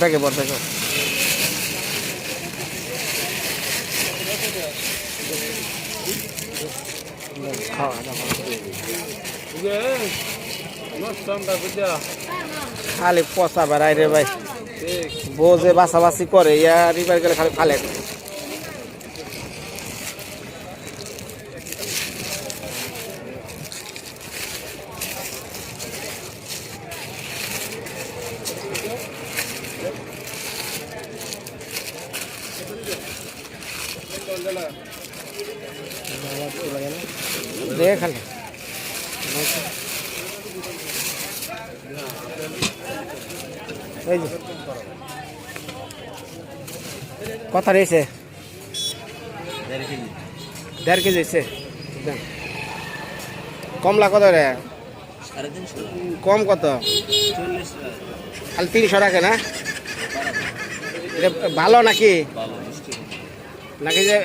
ব্যাগে বর ব্যাগে খাওয়া, দাওয়া। খালি পচা বেড়াই রে ভাই। বউ যে বাছাবাছি করে ইয়া খালি ফালে দেখ খালি এই যে। কথা রয়েছে। দেড় কেজি। হয়েছে। কমলা কত রে? কম কত? খালি তিনশো টাকা না? এটা ভালো নাকি? নাকি যে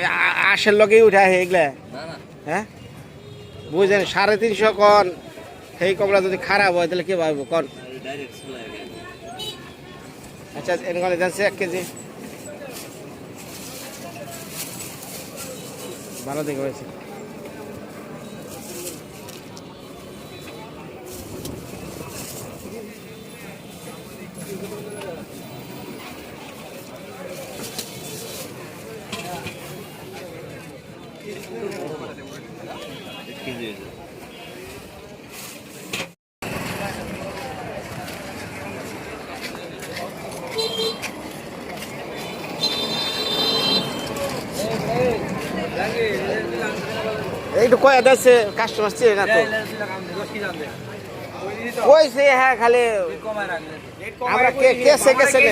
আশের লগেই উঠে আহে এগুলা? হ্যাঁ? বুঝলেন সাড়ে তিনশো কন। সেই কমলা যদি খারাপ হয় তাহলে কি ভাববো? কন। আচ্ছা এরকম জানছে এক কেজি। ভালো দেখে হয়েছে। কয়ে দিচ্ছে কাস্টমার ছিল না তো। কইছে হ্যাঁ খালি আমরা কে কেসে কেসে নে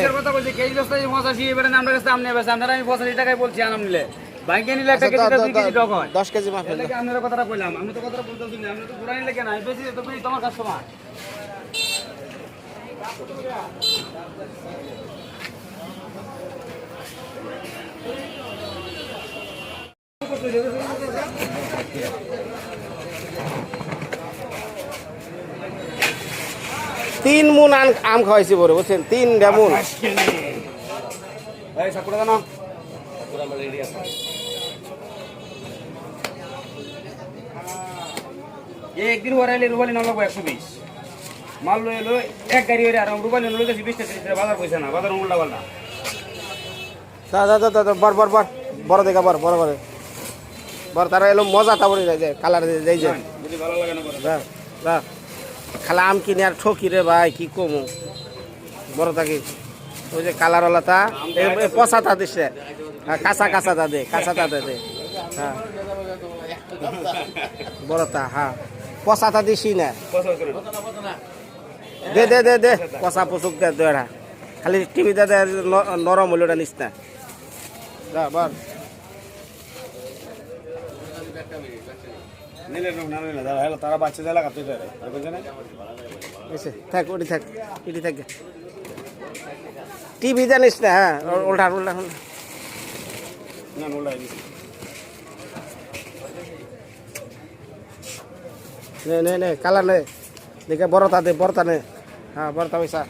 আমি পঁচাশি টাকায় বলছি আনাম নিলে বাইকে নিলে একটা কেজি দুই কেজি টক হয় দশ কেজি মাছ এর লাগে আপনারা কথাটা কইলাম আমি তো কথাটা বলতেছি না আপনি তো ঘুরাই নিলে কেন আমি বেশি তো বেশি তোমার কাস্টমার তিন মুন আম খাওয়াইছি বলে বুঝছেন? তিন মুন এই একদিন ওরাইলে রুবালি না লাগবো একশো বিশ। মাল লই এলো এক গাড়ি আর রুবালি লই গেছি বিশ টাকা বাজার পয়সা না বাজার উল্টা পাল্টা। দা দা দা দা বর বর বর। বড় দেখা বর বড় বড়। বর তারা এলো মজা তা বলে যায় কালার যাই যায় যা যা। খালা আম কিনে আর ঠকি রে ভাই, কি কমু বড় থাকি ওই যে কালারওয়ালা তা পচা তা দিছে। কাঁচা কাঁচা তা দে, কাঁচা তা দে দে। হ্যাঁ বড় তা হ্যাঁ পচা তা দিছি না? দে দে দে দে। পচা পচুক দে দেড়া খালি টিভিতে দে নরম হইলোটা নিস না যা বল নিলে না নিলে দাদা হ্যালো তারা বাচ্চা এসে থাক ওটি থাক এটি থাক টিভি জানিস না হ্যাঁ উল্টা উল্টা না নোলাই নে নে নে কালার নে। দেখে বড়তা দে বড়তা নে। হ্যাঁ বড়তা পয়সা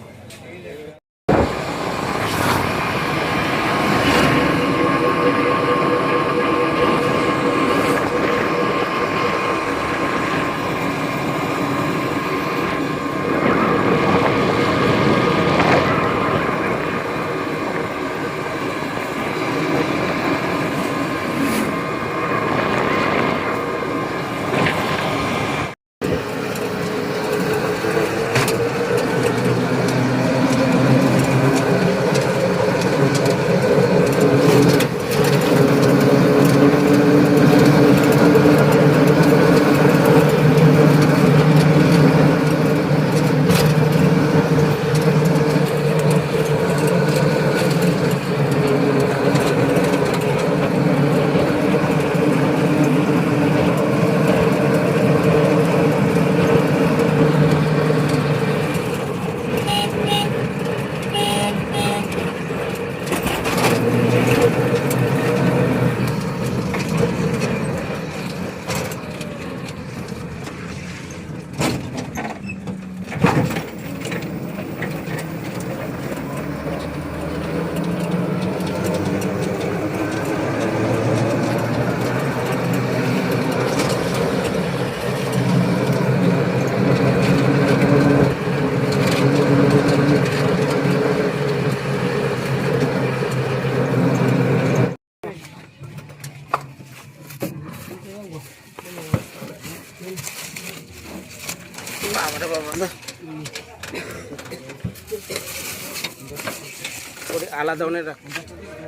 আলাদা অনেক রাখ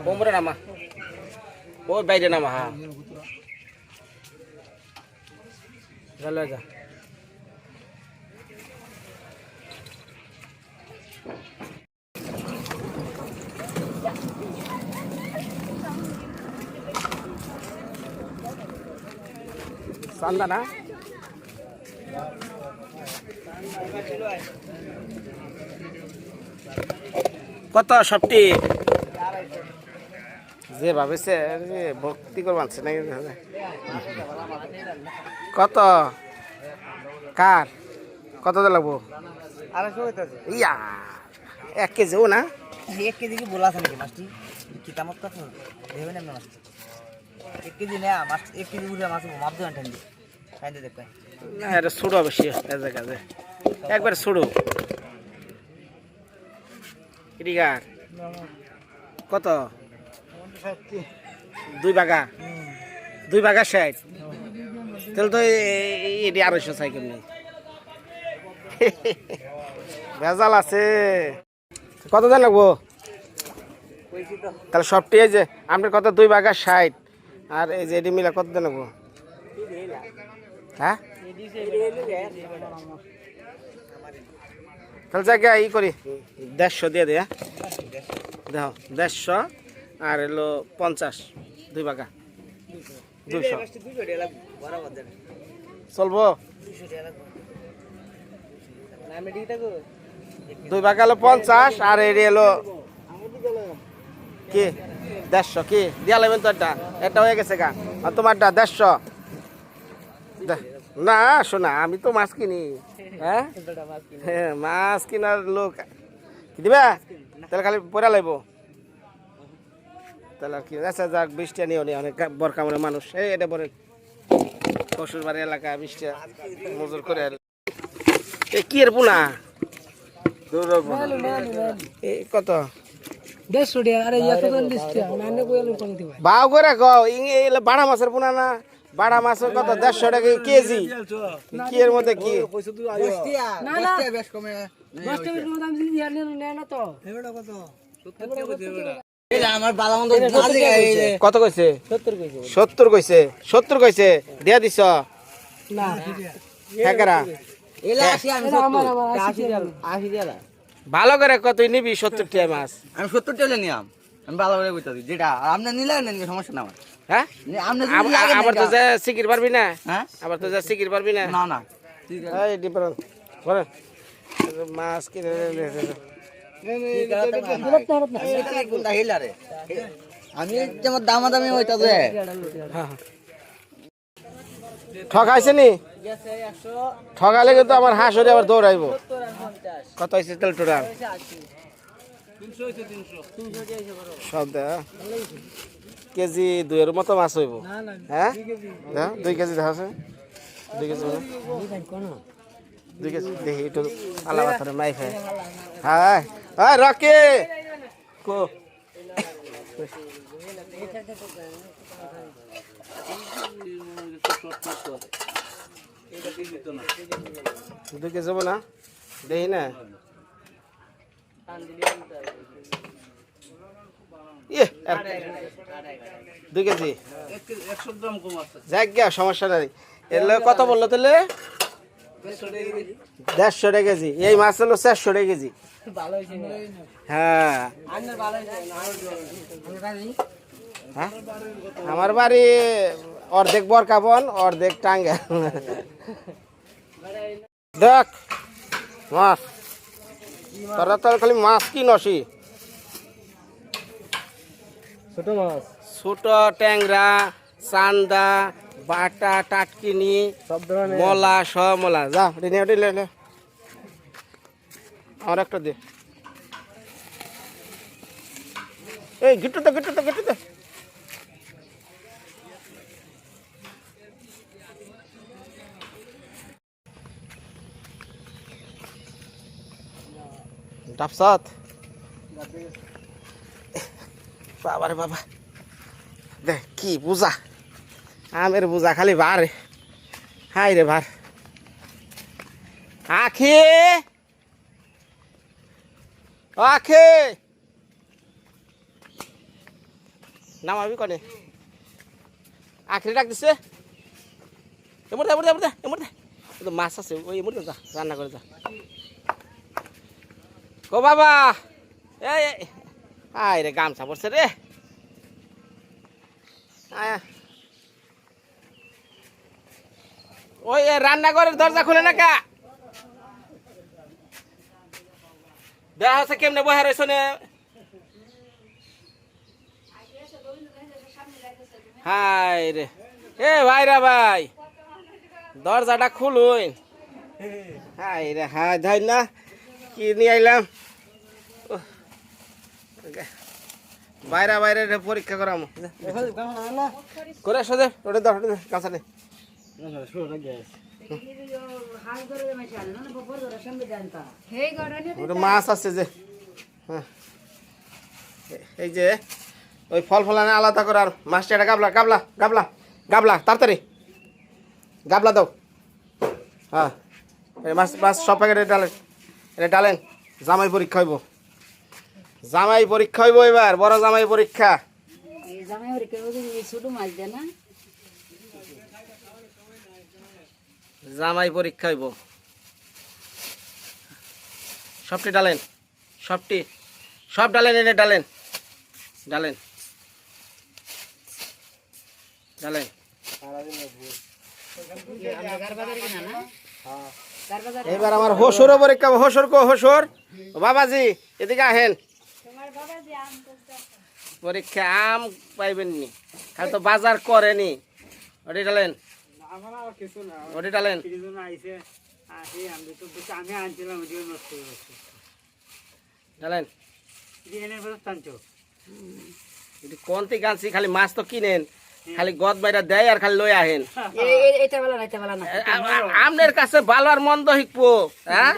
কোমরে নামা ওই বাইরে নামা হ্যাঁ গেল যা চান্দা না কত সবটি যে ভাবেছে যে ভক্তি করে মানছে নাকি? কত? কার? কত লাগবো? ইয়া এক কেজিও না? এক কেজি কি বলা আছে নাকি মাছটি? কি তামত কথা? ভেবে নেন মাছটি। এক কেজি না মাছ এক কেজি উঠে মাছ মাপ দেবেন ঠান্ডি ঠান্ডি দেখবেন। না এটা ছোটো বেশি একবার ছোটো। এদিকার কত? দুই বাগা দুই বাগা ষাট? তাহলে তো এটি আড়াইশো চাই কেমনি? ভেজাল আছে। কত দেন লাগবো? তাহলে সবটি এই যে, আপনার কত? দুই বাগা ষাট। আর এই যে এটি মিলা কত দেন লাগবো? হ্যাঁ? দেড়শো দিয়ে দেয়া দেখো, দেড়শো আর এলো পঞ্চাশ, দুই বাগা দুইশো চলবো? দুই বাগা হলো পঞ্চাশ আর এটি এলো কি? দেড়শো, কি? দিয়া লাগবেন তো একটা। একটা হয়ে গেছে গা। আর তোমারটা দেড়শো। দে- না শোনা আমি তো মাছ কিনি। হ্যাঁ? হ্যাঁ মাছ কিনার লোক। কি দিবা? তাহলে খালি পয়রা লাগবো তাহলে আর কি আচ্ছা যাক বৃষ্টি নিও নি অনেক বরকা মনে মানুষ। এই এটা বলেন শ্বশুর বাড়ি এলাকা বৃষ্টি মজুর করে আর- এ কি এর পোনা? এ কত? দেড়শো টাকা আরে বাউ করে কও বাড়া মাছের পোনা না? বাড়া মাছের কত দেড়শো টাকা কেজি। কি এর মধ্যে কি? টাকা কত কইছে? সত্তর কইছে। সত্তর কইছে। দিয়া দিছ? টাকা টাকা ভালো করে কত নিবি সত্তর টিয়া মাছ? আমি সত্তর টাকা নিলাম আমি ভালো করে বুঝতে যেটা আপনি নিলে নেন সমস্যা না আমার। হ্যাঁ? আপনি যদি আবার তো যা শিকির পারবি না? হ্যাঁ? আবার তো যা শিকির পারবি না? না না। ঠিক আছে। এই ডিপারেন বলেন মাছ কিনে আমি যেমন দামাদামি হইতা যে। ঠকাইছে নি? ঠকালে কিন্তু আমার হাঁসরে আবার দৌড়াইব। কত হয়েছে তেল টোটাল? সব দে কেজি দুইয়ের মতো মাছ হইব? হ্যাঁ? দুই কেজি। দেখা আছে? দুই কেজি? দুই কেজি। দেখি একটু আলা পাথরে মাই খায় হ্যাঁ। হ্যাঁ রকি! কো? দুই কেজি হব না? দেখি না। দুই কেজি। সমস্যা কত বলল তাহলে? দেড়শো কেজি। এই মাছ হলো চারশো কেজি। হ্যাঁ। হ্যাঁ? আমার বাড়ি অর্ধেক বরকা বরকাবন অর্ধেক টাঙ্গা দেখ, মাছ। তোরা তোর খালি মাছ কি নসি? ছোট মাছ। ছোট ট্যাংরা চান্দা বাটা টাটকিনি সব ধরনের। মলা সব মলা। যা রে নে লে আমার একটা দে। এই গিট্টু তো গিট্টু তো গিট্টু তো ডাবসাত। বাবা রে বাবা। দেখ কি বুঝা আমের বুঝা খালি বার। হাই রে ভার। আখি! আখে! নামাবি কনে? আখরি ডাক দিছে। এমর দে এমর দে এমর দে এমর দে। মাছ আছে ওই এমর দে যা রান্না করে যা। ও বাবা! এই আয় রে, গামছা পড়ছে রে। ওই রান্নাঘরের দরজা খুলে না কা? দেয়া হচ্ছে কেমনে বহার হয়েছ নে। হাই রে। এ ভাইরা ভাই, দরজাটা খুলুন। হাই রে হাই ধাই না কি নিয়ে আইলাম বাইরা বাইরে রে পরীক্ষা করাম। করে সোজে ওটা কাঁচা নে মাছ আছে যে। হ্যাঁ। এই যে ওই ফল ফলানে আলাদা করে আর মাছটা এটা গাবলা গাবলা গাবলা গাবলা তাড়াতাড়ি। গাবলা দাও। হ্যাঁ। মাছ মাছ সব প্যাকেটে ডালেন এটা ডালেন জামাই পরীক্ষা হইব। জামাই পরীক্ষা হইব এবার বড় জামাই পরীক্ষা। জামাই হরে কেউ ছোট মাছ দেয় না। জামাই পরীক্ষা হইব। সবটি ডালেন সবটি সব ডালেন এনে ডালেন ডালেন ডালেন। এবার আমার হসুরও পরীক্ষা হসুর কো হসুর। বাবাজি এদিকে আহেন। পরীক্ষা আম পাইবেন নি। খালি তো বাজার করেনি। ওটি ডালেন ওটি ডালেন ডালেন কোন থেকে আনছি? খালি মাছ তো কিনেন। খালি গদ বাইরা দেয় আর খালি লই আহেন। আমনের কাছে ভালো আর মন্দ শিখব হ্যাঁ?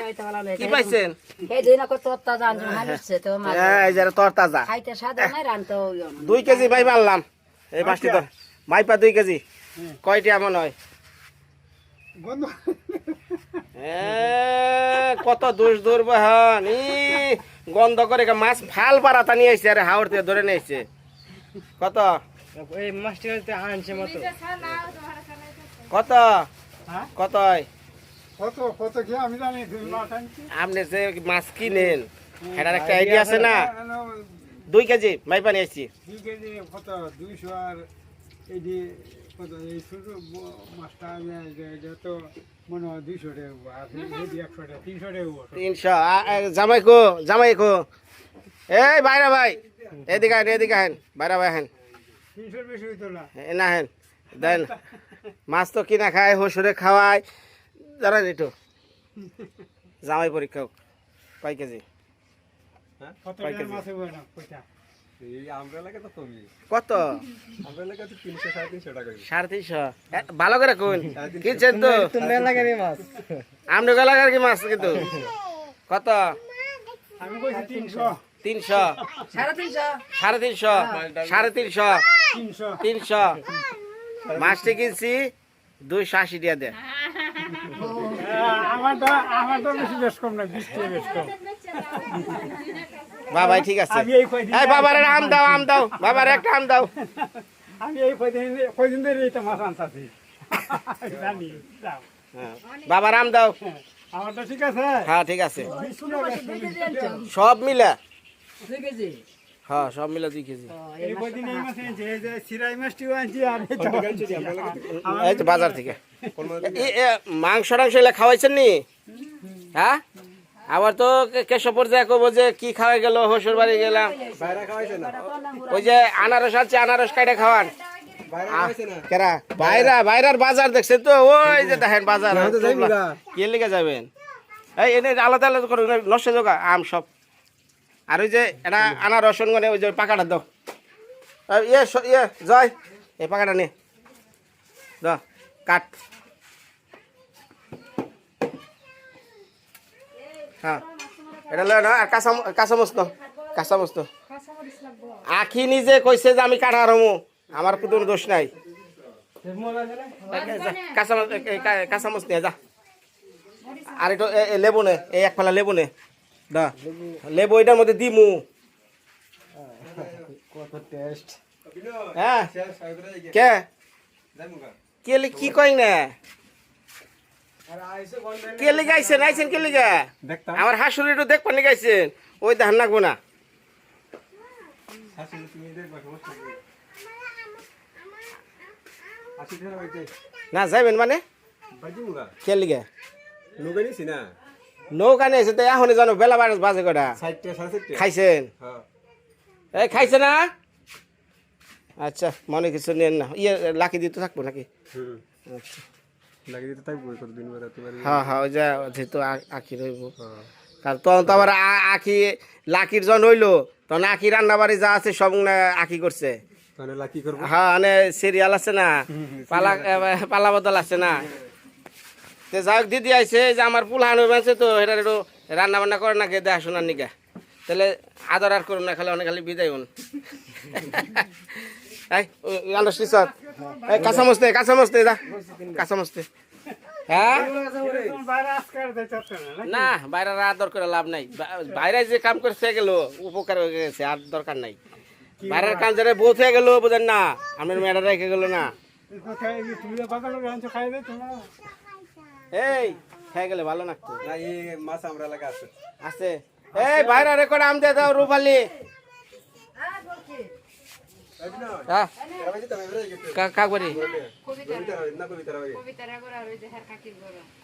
কি পাইছেন? এই দুই না কত তাজা আনছো হালুচ্ছে তো মাছ এই যে তর তাজা খাইতে সাদা নাই রানতে দুই কেজি মাই মারলাম। এই মাছটি তো মাইপা দুই কেজি। কয়টি এমন হয়? এ, কত দোষ দূর বহন ই গন্ধ করে মাছ ফাল পাড়াতা নিয়ে আসছে আরে হাওড় থেকে ধরে নিয়ে আসছে কত? এই আনছে কত? হ্যাঁ? কত কত কত কি আমি দুই মাস আপনি যে মাছ কিনেন একটা আইডিয়া আছে না? দুই কেজি মাইপা নিয়ে আসছি। তিনশো জামাই কো জামাই কো এই বাইরা ভাই এদিকে আহেন এদিকে আহেন বাইরা ভাই হইতো না। হেন দেন মাছ তো কিনা খায় হসুরে খাওয়ায়। জানেন একটু জামাই পরীক্ষা হোক। কয় কেজি? কত পয়সা? কত? সাড়ে তিনশো ভালো করে কোন কিনছেন তো। মাছ আমনে গলাকার কি মাছ কিন্তু। কত? আমি কইছি তিনশো। তিনশো। সাড়ে তিনশো। সাড়ে তিনশো। সাড়ে তিনশো। তিনশো। তিনশো। মাছটি কিনছি দুইশো আশি টাকা দে আমারটা আমারটা বেশি বেশ কম না বিশ টাকা বেশ কম। বাবাই ঠিক আছে। বাবার একটা আম দাও আম দাও। বাবার একটা আম দাও। আমি এই কয়দিন কয়দিন ধরে এইটা মাছ আনতাছি। জানি হ্যাঁ, বাবার আম দাও। আমারটা ঠিক আছে। হ্যাঁ ঠিক আছে। সব মিলা। কেজি? হ্যাঁ সব মিলা দুই কেজি। এই কয়দিন এই মাছ এনেছি, যে সিরাই মাছটিও আনছি আর এই তো বাজার থেকে। মাংস টাংস এগুলা খাওয়াইছেন নি? হ্যাঁ? আবার তো কবো যে কি খাওয়াই গেল হসুর বাড়ি গেলাম। ওই যে আনারস আছে আনারস কাটে খাওয়ান। কেরা? বাইরা বাইরার বাজার দেখছেন তো ওই যে দেখেন বাজার। কে লিগে যাবেন? এই এনে আলাদা আলাদা করে নষ্ট জোগা আম সব। আর ওই যে এটা আনারস মানে ওই যে পাকাটা দাও। ইয়ে ইয়ে জয়। এই পাকাটা নে। দাও কাট। হ্যাঁ। এটা লয় না আর কাঁচা মস্ত কাঁচা মস্ত। আখি নিজে কইছে যে আমি কাটা রমু। আমার কোনো দোষ নাই। কাঁচা কাঁচা মাছ নিয়ে যা। আর একটু লেবু নে এই এক ফালা লেবু নে। দা লেবু এটার মধ্যে দিমু। কত টেস্ট হ্যাঁ। কে? কে লি- কি কই না? কে লিগে আইছেন আইছেন কে লিগে? দেখতাম। আমার হাসুর একটু দেখবেন লিগে আইছেন। ওই ধান নাকবো না। না যাইবেন মানে? বাজি মুগা কে লিগে? নুগে নিছি না। নৌকা নিয়ে এসে তো এখনই জানো বেলা বারো বাজে কটা। খাইছেন? হ্যাঁ। এই খাইছে না? আচ্ছা মনে কিছু নেন না। ইয়ে লাকি দিতে থাকব নাকি? আচ্ছা। লাগিয়ে দিতে থাকব কতদিন হ্যাঁ হ্যাঁ ওই যে যেহেতু আ- রইব। হ্যাঁ। কারণ তখন তো আবার আ- লাকির জন হইল। তখন আখি রান্না বাড়ি যা আছে সব না আখি করছে। হ্যাঁ মানে সিরিয়াল আছে না? পালা পালা বদল আছে না? তে যাই হোক দিদি আইছে এই যে আমার পুল হানো আছে তো এটা একটু রান্না বান্না করে নাকি দেখাশোনার নিকা। তাহলে আদর আর করুন না খালি অনেক খালি বিদায় হন। আন্দাজ স্যার এই কাঁচা মস্তে কাঁচা মস্তে যা কাঁচা মস্তে হ্যাঁ? না না বাইরে আদর করে লাভ নাই। বাইরে যে কাম করছে গেল উপকার হয়ে গেছে আর দরকার নাই। বাইরের কাম যারা বোধ হয়ে গেল বুঝেন না আমার মেয়েরা রেখে গেল না। এই খেয়ে গেলে ভালো লাগতো না এই মাছ আমরা লাগা আছে। আছে। এই বাইরে রেকর্ড আম দিয়ে দাও রূপালি।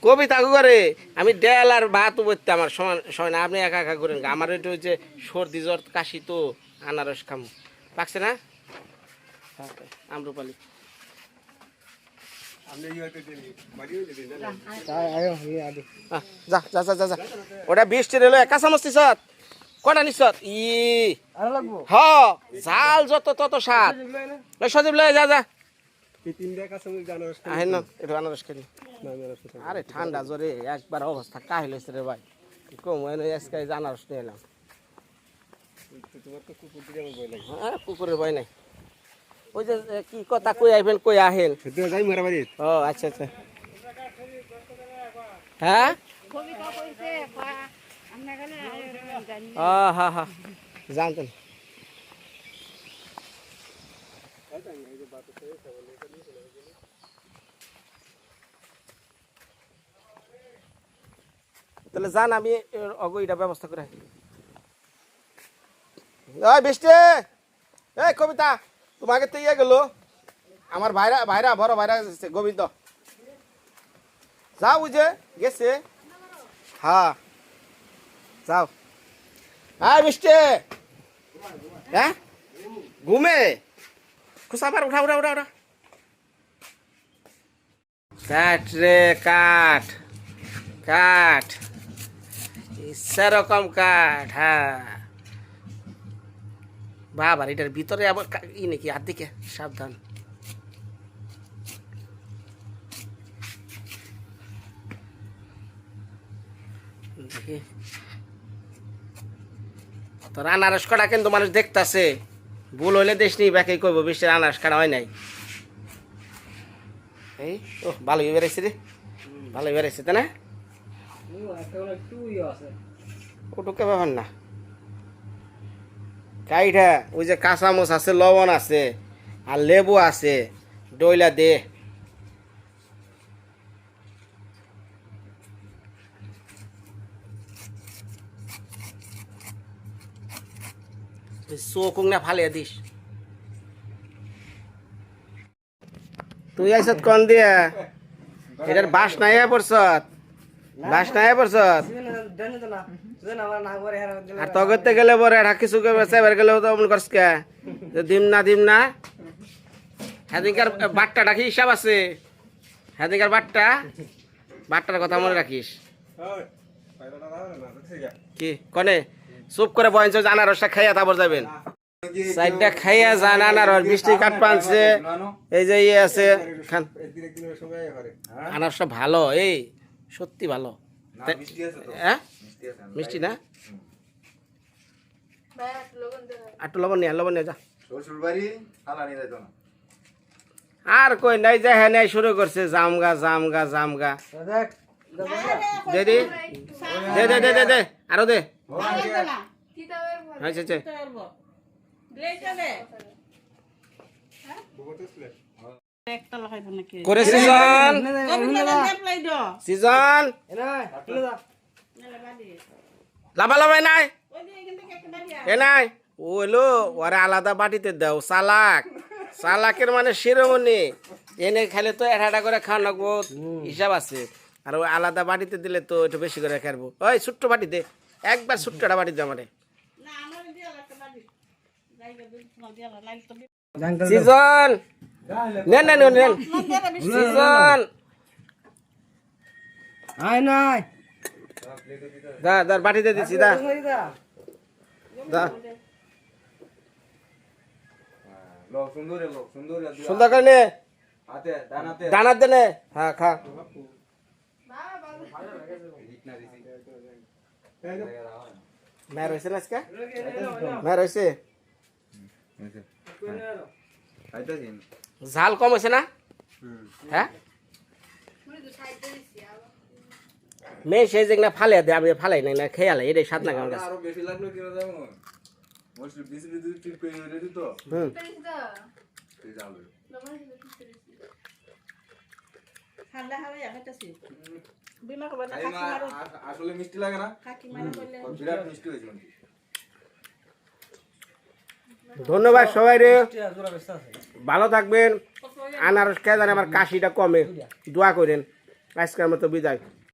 কবিতা করে আমি ডেল আর ভাত বলতে আমার সমান। আপনি একা একা করেন আমার এটা হচ্ছে সর্দি জ্বর কাশি তো আনারস খাম। পাকছে না? আমরুপালি যা যা যা যা যা ওটা বৃষ্টি রেলো একা চামচ নিছত কটা নিছত ই। আরও হ ঝাল যত তত ওই সজীব লয়ে যা যা। আরে ঠান্ডা জ্বরে একবার অবস্থা কাহিল হয়েছে রে ভাই। কম আনারস নিয়ে এলাম। হ্যাঁ কুকুরের ভয় নাই। ওই যে কি কথা কই আইবেন কই আহেন? ও আচ্ছা আচ্ছা। হ্যাঁ? কবিতা কইছে আমরা গেলে জানি হা। হা জানতেন তাহলে যান আমি অগইটা ব্যবস্থা করে বৃষ্টি! এই কবিতা! তোমাকে তো ইয়ে গেল আমার ভাইরা ভাইরা বড় ভাইরা গেছে, গোবিন্দ যাও বুঝে গেছে হ্যাঁ যাও হ্যাঁ বৃষ্টি হ্যাঁ ঘুমে খুশাবার উঠা উঠা উঠা উঠা কাঠ রে কাঠ কাঠ সেরকম কাঠ হ্যাঁ বাবা এটার ভিতরে আবার ই নাকি? আর দিকে সাবধান। দেখি। তোর আনারস কাটা কিন্তু মানুষ দেখতাছে। ভুল হইলে দেশ নিয়ে ব্যাকে কইব বৃষ্টির আনারস কাটা হয় নাই। এই ও ভালোই বেড়েছে রে। ভালোই বেড়েছে তাই না? ওটুকে ব্যাপার না। কাইটা, ওই যে কাঁচামচ আছে, লবণ আছে, আর লেবু আছে ডইলা দে। চোখ না ফালিয়ে দিস। তুই আইসত কন দিয়া? এটার বাস নাই পড়ছত বাস নাই পড়ছত আর তগতে গেলে পরে এটা কিছু করবে সেবার গেলে তো অমন করস কে যে দিম না দিম না। হেদিনকার বাট্টাটা কি হিসাব আছে। হেদিনকার বাট্টা বাট্টার কথা মনে রাখিস। কি কনে? চুপ করে বয়স আনারসটা খাইয়া তারপর যাবেন সাইডটা খাইয়া যান আনারস বৃষ্টি কাঠ পানছে। এই যে ইয়ে আছে খান। আনারসটা ভালো এই সত্যি ভালো। হ্যাঁ? মিষ্টি না? একটু লবণ নিয়ে আয়, লবণ নিয়ে যা আর কই নাই যে হ্যাঁ নাই শুরু করছে। জামগা জামগা জামগা দেখ দে দে। দে দে দে দে দে আরও দে। আচ্ছা আচ্ছা। করে সিজন। সিজন। লাভা লাভাই নাই এ নাই ও এলো ওরা আলাদা বাটিতে দাও সালাক সালাকের মানে শিরোমণি। এনে খাইলে তো একটা করে খাওয়া লাগবো হিসাব আছে। আর ওই আলাদা বাটিতে দিলে তো একটু বেশি করে খাব ওই ছোট্ট বাটিতে একবার ছোট্টটা বাটিতে আমারে। সিজন। নেন নেন নেন, সিজন আয় নাই দা দা বাটিতে দিচ্ছি দা। দা লোক সুন্দর লোক সুন্দর সুন্দর করে নে দানার দেনে হ্যাঁ খা। মেয়ের হয়েছে না আজকে? মেয়ের হয়েছে? খাইতেছি ঝাল কম হয়েছে না? হ্যাঁ? মেয়ে সেই যেগুলা ফালে দে আমি ফালাই নাই না খেয়ালে এটাই স্বাদ মা আ- আসলে মিষ্টি লাগে না? বিরাট মিষ্টি হয়েছে ধন্যবাদ সবাই রে ভালো থাকবেন। আনারস খেয়ে জানে আমার কাশিটা কমে। দোয়া করেন। আজকের মতো বিদায়।